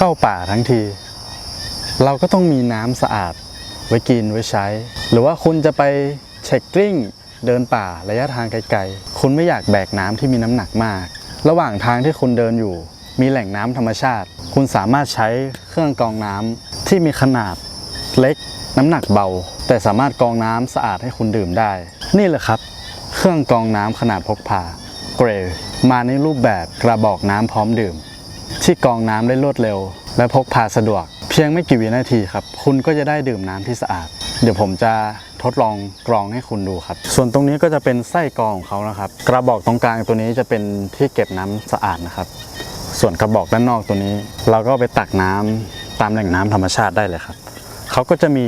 เข้าป่าทั้งที เราก็ต้องมีน้ำสะอาดไว้กินไว้ใช้ หรือว่าคุณจะไปเช็คกลิ้งเดินป่าระยะทางไกลๆ คุณไม่อยากแบกน้ำที่มีน้ำหนักมาก ระหว่างทางที่คุณเดินอยู่ มีแหล่งน้ำธรรมชาติ คุณสามารถใช้เครื่องกรองน้ำที่มีขนาดเล็ก น้ำหนักเบา แต่สามารถกรองน้ำสะอาดให้คุณดื่มได้ นี่แหละครับ เครื่องกรองน้ำขนาดพกพา เกรมาในรูปแบบกระบอกน้ำพร้อมดื่ม ที่กรองน้ำได้รวดเร็ว และพกพาสะดวก เพียงไม่กี่วินาทีครับ คุณก็จะได้ดื่มน้ำที่สะอาด เดี๋ยวผมจะทดลองกรองให้คุณดูครับ ส่วนตรงนี้ก็จะเป็นไส้กรองของเขานะครับ กระบอกตรงกลางตัวนี้จะเป็นที่เก็บน้ำสะอาดนะครับ ส่วนกระบอกด้านนอกตัวนี้ เราก็ไปตักน้ำตามแหล่งน้ำธรรมชาติได้เลยครับเขาก็จะมี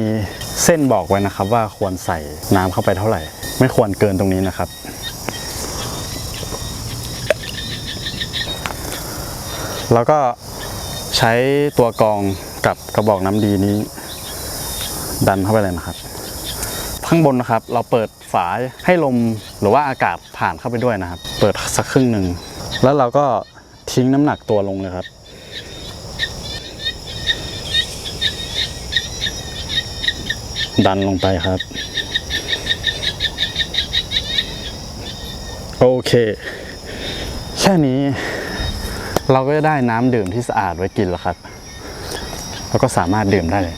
เส้นบอกไว้นะครับว่าควรใส่น้ำเข้าไปเท่าไหร่ ไม่ควรเกินตรงนี้นะครับ แล้วก็ใช้ตัวกรองกับกระบอกน้ำดีนี้ ดันเข้าไปเลยนะครับ ข้างบนนะครับ เราเปิดฝาให้ลมหรือว่าอากาศผ่านเข้าไปด้วยนะครับ เปิดสักครึ่งหนึ่ง แล้วเราก็ทิ้งน้ำหนักตัวลงเลยครับดันลงไปครับ โอเค แค่นี้ เราก็จะได้น้ำดื่มที่สะอาดไว้กินแล้วครับ แล้วก็สามารถดื่มได้เลย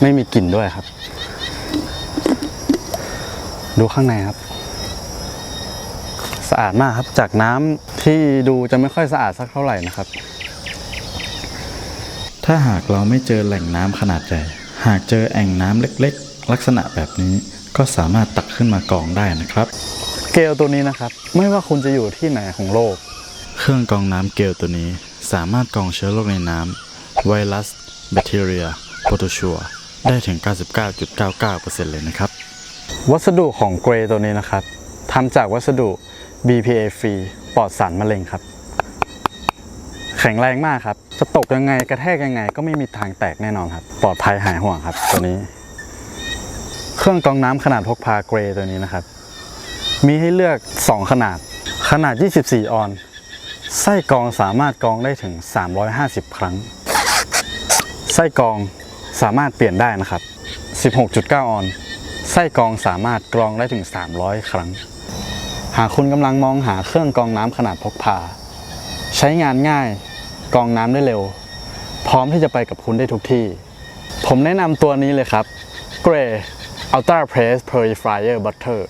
ไม่มีกลิ่นด้วยครับ ดูข้างในครับ สะอาดมากครับ จากน้ำที่ดูจะไม่ค่อยสะอาดสักเท่าไหร่นะครับ ถ้าหากเราไม่เจอแหล่งน้ำขนาดใหญ่หากเจอแอ่งน้ำเล็กๆ ลักษณะแบบนี้ก็สามารถตักขึ้นมากรองได้นะครับ เกลตัวนี้นะครับ ไม่ว่าคุณจะอยู่ที่ไหนของโลก เครื่องกรองน้ำเกลตัวนี้สามารถกรองเชื้อโรคในน้ำไวรัส แบคทีเรียโปรโตชัวได้ถึง 99.99%เลยนะครับ วัสดุของเกรตัวนี้นะครับทำจากวัสดุ BPA ฟรีปลอดสารมะเร็งครับ แข็งแรงมากครับ จะตกยังไงกระแทกยังไง ก็ไม่มีทางแตกแน่นอนครับ ปลอดภัยหายห่วงครับตัวนี้ เครื่องกรองน้ำขนาดพกพาเกรตัวนี้นะครับ มีให้เลือก 2 ขนาด ขนาด 24 ออน ไส้กรองสามารถกรองได้ถึง 350 ครั้ง ไส้กรองสามารถเปลี่ยนได้นะครับ 16.9 ออน ไส้กรองสามารถกรองได้ถึง 300 ครั้ง หากคุณกำลังมองหาเครื่องกรองน้ำขนาดพกพา ใช้งานง่าย กรองน้ำได้เร็ว พร้อมที่จะไปกับคุณได้ทุกที่ ผมแนะนำตัวนี้เลยครับ Gray Ultra Press Purifier Butter